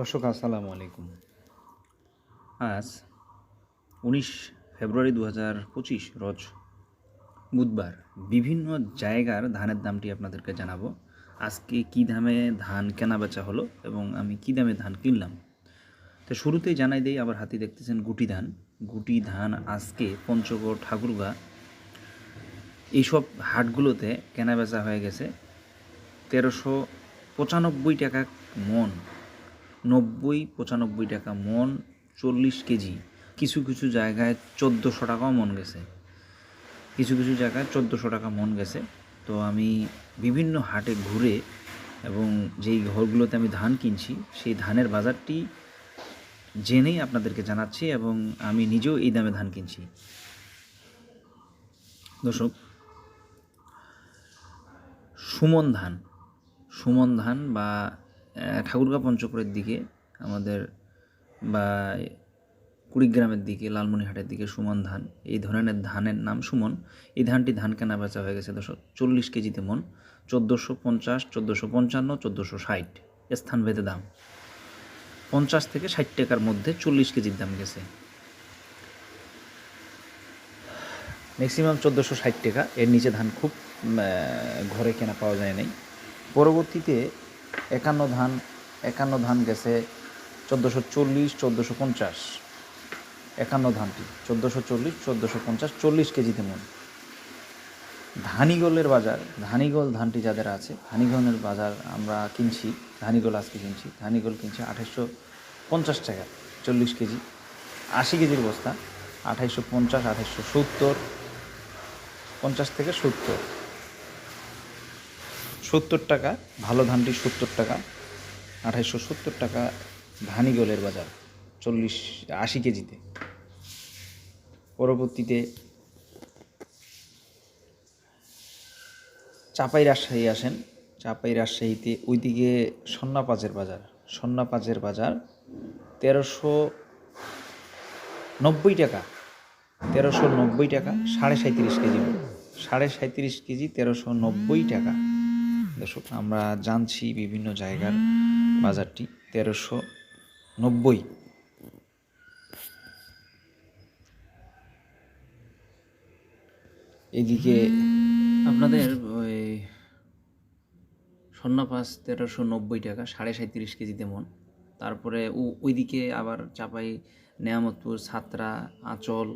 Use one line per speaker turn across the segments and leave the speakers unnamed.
দর্শক, আসসালামু আলাইকুম। আজ উনিশ ফেব্রুয়ারি দু হাজার পঁচিশ, রোজ বুধবার বিভিন্ন জায়গার ধানের দামটি আপনাদেরকে জানাব। আজকে কী দামে ধান কেনা বেচা হলো এবং আমি কী দামে ধান কিনলাম? তো শুরুতেই জানাই দেই আবার হাতি দেখতেছেন গুটি ধান। গুটি ধান আজকে পঞ্চগড় ঠাকুরগা এইসব হাটগুলোতে কেনা বেচা হয়ে গেছে। তেরোশো পঁচানব্বই টাকা মন নব্বই, পঁচানব্বই টাকা মন, চল্লিশ কেজি। কিছু কিছু জায়গায় চোদ্দোশো টাকাও মন গেছে। কিছু কিছু জায়গায় চোদ্দোশো টাকা মন গেছে। তো আমি বিভিন্ন হাটে ঘুরে এবং যেই ঘরগুলোতে আমি ধান কিনছি, সেই ধানের বাজারটি জেনেই আপনাদেরকে জানাচ্ছি এবং আমি নিজেও এই দামে ধান কিনছি। দর্শক, সুমন ধান। সুমন ধান বা ঠাকুরগাঁ পঞ্চকরের দিকে, আমাদের বা কুড়িগ্রামের দিকে লালমনিহাটের দিকে সুমন ধান, এই ধরনের ধানের নাম সুমন। এই ধানটি ধান কেনা বেচা হয়ে গেছে দশ চল্লিশ কেজিতে মন, চোদ্দোশো পঞ্চাশ, চোদ্দোশো পঞ্চান্ন, চোদ্দোশো ষাট। স্থান ভেদে দাম। পঞ্চাশ থেকে ষাট টাকার মধ্যে চল্লিশ কেজির দাম গেছে। ম্যাক্সিমাম চোদ্দোশো ষাট টাকা। এর নিচে ধান খুব ঘরে কেনা পাওয়া যায় নাই। পরবর্তীতে একান্ন ধান একান্ন ধান গেছে চোদ্দোশো চল্লিশ, চোদ্দোশো পঞ্চাশ। একান্ন ধানটি, চোদ্দোশো চল্লিশ, চোদ্দোশো পঞ্চাশ, চল্লিশ কেজিতে মন ধানিগোলের বাজার, ধানিগোল ধানটি যাদের আছে, ধানিগোলের বাজার আমরা কিনছি, ধানিগোল আজকে কিনছি, ধানিগোল কিনছি আঠাশশো পঞ্চাশ টাকা, চল্লিশ কেজি। আশি কেজির বস্তা, আঠাইশশো পঞ্চাশ, আঠাইশশো সত্তর, পঞ্চাশ থেকে সত্তর। সত্তর টাকা, ভালো ধানটি সত্তর টাকা, আঠাইশশো সত্তর টাকা ধানিগোলের বাজার, চল্লিশ, আশি কেজিতে। পরবর্তীতে চাপাই রাজশাহী আসেন। চাপাই রাজশাহীতে ওইদিকে সন্নাপাজের বাজার। সন্নাপাজের বাজার তেরোশো নব্বই টাকা, তেরোশো নব্বই টাকা, সাড়ে সাঁত্রিশ কেজি। সাড়ে সাঁত্রিশ কেজি তেরোশো নব্বই টাকা। দর্শক, আমরা জানছি বিভিন্ন জায়গার বাজারটি তেরোশো নব্বই। এদিকে আপনাদের ওই স্বর্ণপাস তেরোশো নব্বই টাকা, সাড়ে সাঁত্রিশ কেজিতে মন তারপরে ওইদিকে আবার চাপাই, নেয়ামতপুর ছাত্রা আঁচল,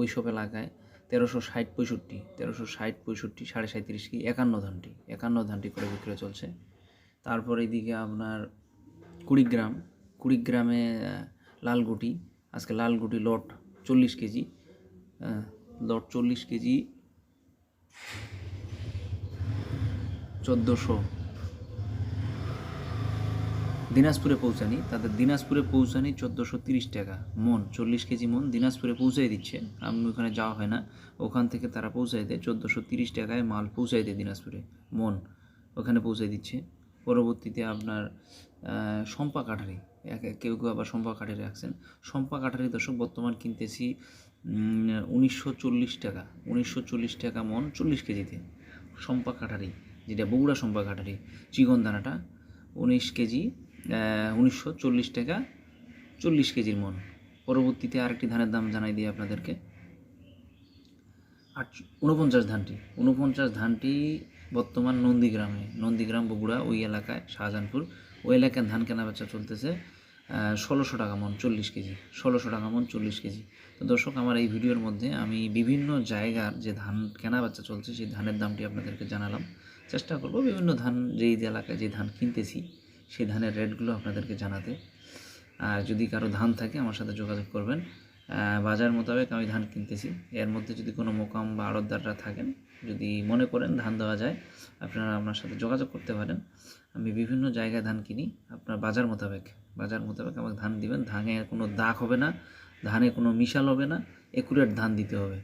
ওইসব এলাকায় তেরোশো ষাট পঁয়ষট্টি, তেরোশো ষাট পঁয়ষট্টি, সাড়ে সাঁত্রিশ কি? একান্ন ধানটি একান্ন ধানটি করে বিক্রয় চলছে। তারপর এইদিকে আপনার কুড়িগ্রাম, কুড়িগ্রামে লালগুটি, আজকে লালগুটি লট চল্লিশ কেজি লট চল্লিশ কেজি, চোদ্দোশো দিনাজপুরে পৌঁছানি, তাদের দিনাজপুরে পৌঁছানি চোদ্দোশো তিরিশ টাকা। মন, চল্লিশ কেজি মন দিনাজপুরে পৌঁছাই দিচ্ছে। আমি ওখানে যাওয়া হয় না। ওখান থেকে তারা পৌঁছাই দেয় চোদ্দোশো তিরিশ টাকায় মাল পৌঁছাই দেয় দিনাজপুরে। মন, ওখানে পৌঁছাই দিচ্ছে। পরবর্তীতে আপনার শম্পা কাঠারি কেউ কেউ আবার শম্পা কাঠারি রাখছেন। শম্পা কাঠারি দর্শক, বর্তমান কিনতেছি উনিশশো চল্লিশ টাকা। উনিশশো চল্লিশ টাকা মন, চল্লিশ কেজিতে। শম্পা কাঠারি, যেটা বগুড়া শম্পা কাঠারি চিকন দানাটা উনিশ কেজি উনিশশো চল্লিশ টাকা চল্লিশ কেজির মন। পরবর্তীতে আরেকটি ধানের দাম জানাই দিই আপনাদেরকে। আট উনপঞ্চাশ ধানটি। উনপঞ্চাশ ধানটি বর্তমান নন্দীগ্রামে। নন্দীগ্রাম, বগুড়া ওই এলাকায়, শাহজাহানপুর ওই এলাকায় ধান কেনা বেচা চলতেছে ষোলোশো টাকা মন, চল্লিশ কেজি। ষোলোশো টাকা মন, চল্লিশ কেজি। তো দর্শক, আমার এই ভিডিওর মধ্যে আমি বিভিন্ন জায়গার যে ধান কেনা বেচা চলছে, সেই ধানের দামটি আপনাদেরকে জানালাম। চেষ্টা করব বিভিন্ন ধান, যেই এলাকায় যে ধান কিনতেছি সেই ধানের রেটগুলো আপনাদেরকে জানাতে। আর যদি কারও ধান থাকে, আমার সাথে যোগাযোগ করবেন। বাজার মোতাবেক আমি ধান কিনতেছি। এর মধ্যে যদি কোনো মোকাম বা আড়তদাররা থাকেন, যদি মনে করেন ধান দেওয়া যায়, আপনারা আপনার সাথে যোগাযোগ করতে পারেন। আমি বিভিন্ন জায়গায় ধান কিনি। আপনার বাজার মোতাবেক বাজার মোতাবেক আমাকে ধান দিবেন। ধানে কোনো দাগ হবে না। ধানে কোনো মিশাল হবে না। একুরেট ধান দিতে হবে।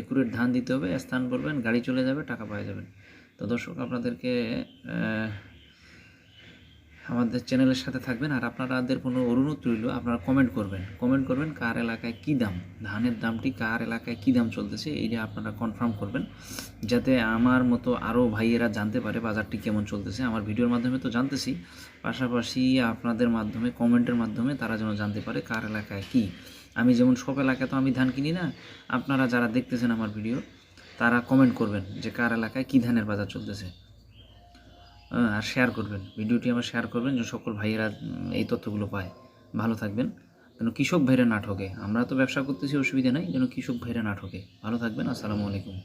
একুরেট ধান দিতে হবে। স্থান বলবেন, গাড়ি চলে যাবে, টাকা পাওয়া যাবেন তো দর্শক, আপনাদেরকে আমাদের চ্যানেলের সাথে থাকবেন আর আপনাদের কোনো অনুরোধ রইল, আপনারা কমেন্ট করবেন। কমেন্ট করবেন কার এলাকায় কী দাম, ধানের দামটি কার এলাকায় কী দাম চলতেছে, এইটা আপনারা কনফার্ম করবেন। যাতে আমার মতো আরও ভাইয়েরা জানতে পারে বাজারটি কেমন চলতেছে। আমার ভিডিওর মাধ্যমে তো জানতেছি, পাশাপাশি আপনাদের মাধ্যমে কমেন্টের মাধ্যমে তারা যেন জানতে পারে কার এলাকায় কী। আমি যেমন সব এলাকায় তো আমি ধান কিনি না, আপনারা যারা দেখতেছেন আমার ভিডিও তারা কমেন্ট করবেন যে কার এলাকায় কী ধানের বাজার চলতেছে। আর শেয়ার করবেন। ভিডিওটি আমার শেয়ার করবেন যে সকল ভাইয়েরা এই তথ্যগুলো পায়। ভালো থাকবেন। যেন কৃষক ভাইরা না ঠকে আমরা তো ব্যবসা করতেছি, অসুবিধা নাই। যেন কৃষক ভাইরা না ঠকে ভালো থাকবেন। আসসালামু আলাইকুম।